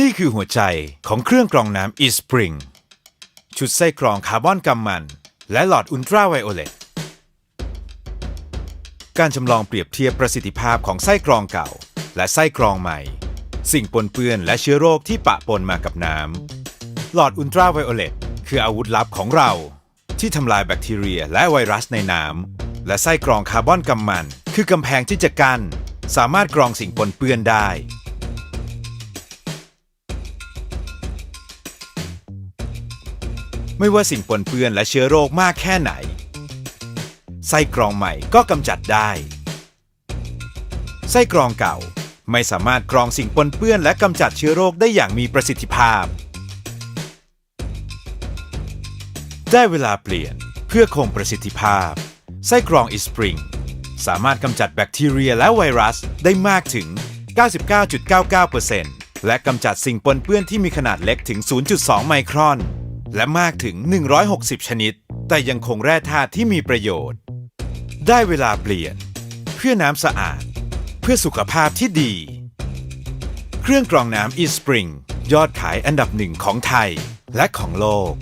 นี่คือหัวใจของเครื่องกรองน้ำ eSpring ชุดไส้กรองคาร์บอนกำมัน และหลอดอุลตราไวโอเลตการจำลองเปรียบเทียบประสิทธิภาพของไส้กรองเก่า และไส้กรองใหม่ สิ่งปนเปื้อนและเชื้อโรคที่ปะปนมากับน้ำ หลอดอุลตราไวโอเลตคืออาวุธลับของเรา ที่ทำลายแบคทีเรียและไวรัสในน้ำและไส้กรองคาร์บอนกำมัน คือกำแพงที่จะกั้นสามารถกรองสิ่งปนเปื้อนได้ ไม่ว่าสิ่งปนเปื้อนและเชื้อโรคมากแค่ไหน ไส้กรองใหม่ก็กำจัดได้ ไส้กรองเก่าไม่สามารถกรองสิ่งปนเปื้อนและกำจัดเชื้อโรคได้อย่างมีประสิทธิภาพ ได้เวลาเปลี่ยนเพื่อคงประสิทธิภาพ ไส้กรองอิสปริงสามารถกำจัดแบคทีเรียและไวรัสได้มากถึง 99.99%และกำจัดสิ่งปนเปื้อนที่มีขนาดเล็กถึง 0.2 ไมครอน และมากถึง 160 ชนิด แต่ยังคงแร่ธาตุที่มีประโยชน์ ได้เวลาเปลี่ยน เพื่อน้ำสะอาด เพื่อสุขภาพที่ดี เครื่องกรองน้ำ eSpring ยอดขายอันดับหนึ่งของไทยและของโลก